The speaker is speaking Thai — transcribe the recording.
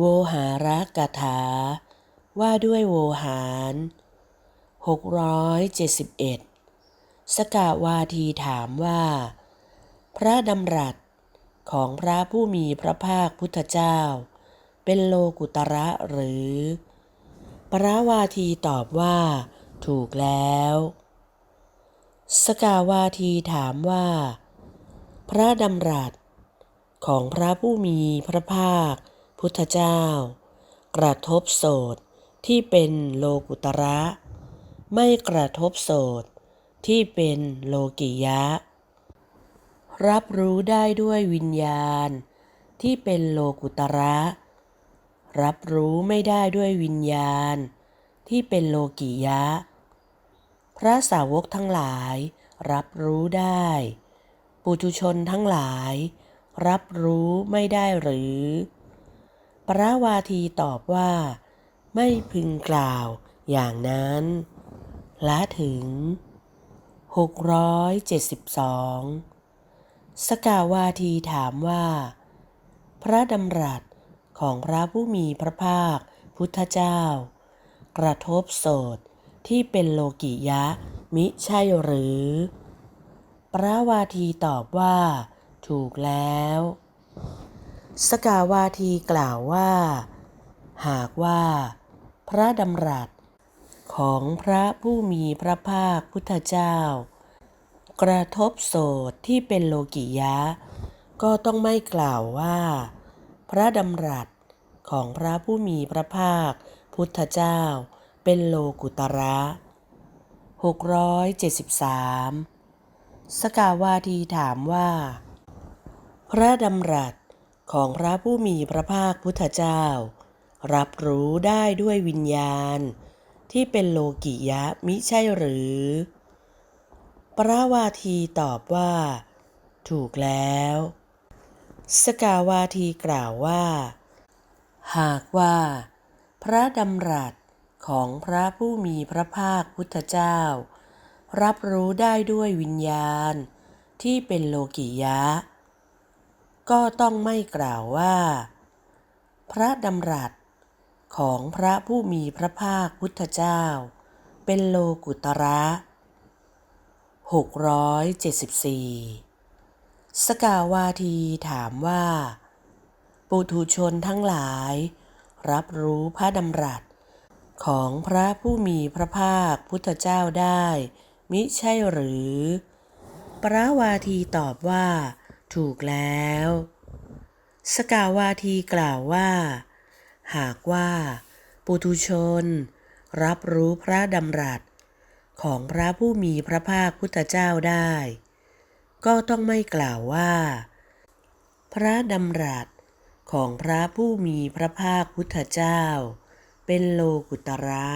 โวหารกถา ว่าด้วยโวหาร671 สกาวาทีถามว่า พระดำรัสของพระผู้มีพระภาคพุทธเจ้า เป็นโลกุตระหรือปราวาทีตอบว่า ถูกแล้ว สกาวาทีถามว่า พระดำรัสของพระผู้มีพระภาค พุทธเจ้า กระทบโสดที่เป็นโลกุตระ ไม่กระทบโสดที่เป็นโลกิยะ รับรู้ได้ด้วยวิญญาณ ที่เป็นโลกุตระ รับรู้ไม่ได้ด้วยวิญญาณ ที่เป็นโลกิยะ พระสาวกทั้งหลาย รับรู้ได้ ปุถุชนทั้งหลาย รับรู้ไม่ได้หรือ ปราวาทีตอบว่า ไม่พึงกล่าวอย่างนั้น ละถึง 672 สกาวาทีถามว่า พระดำรัสของพระผู้มีพระภาคพุทธเจ้า กระทบโสดที่เป็นโลกิยะมิใช่หรือปราวาทีตอบว่า ถูกแล้ว สกาวาทีกล่าวว่า หากว่าพระดำรัสของพระผู้มีพระภาคพุทธเจ้า กระทบโสดที่เป็นโลกิยะ ก็ต้องไม่กล่าวว่า พระดำรัสของพระผู้มีพระภาคพุทธเจ้า เป็นโลกุตระ673 สกาวาทีถามว่า พระดำรัส ของพระผู้มีพระภาคพุทธเจ้า รับรู้ได้ด้วยวิญญาณ ที่เป็นโลกิยะมิใช่หรือปราวาทีตอบว่า ถูกแล้ว สกาวาทีกล่าวว่า หากว่า พระดำรัสของพระผู้มีพระภาคพุทธเจ้า รับรู้ได้ด้วยวิญญาณ ที่เป็นโลกิยะ ก็ต้องไม่กล่าวว่า พระดำรัสของพระผู้มีพระภาคพุทธเจ้า เป็นโลกุตระ674 สกาวาทีถามว่า ปุถุชนทั้งหลาย รับรู้พระดำรัสของพระผู้มีพระภาคพุทธเจ้าได้ มิใช่หรือ ปราวาทีตอบว่า ถูกแล้ว สกาวาทีกล่าวว่า หากว่าปุถุชน รับรู้พระดำรัส ของพระผู้มีพระภาคพุทธเจ้าได้ ก็ต้องไม่กล่าวว่า พระดำรัสของพระผู้มีพระภาคพุทธเจ้า เป็นโลกุตระ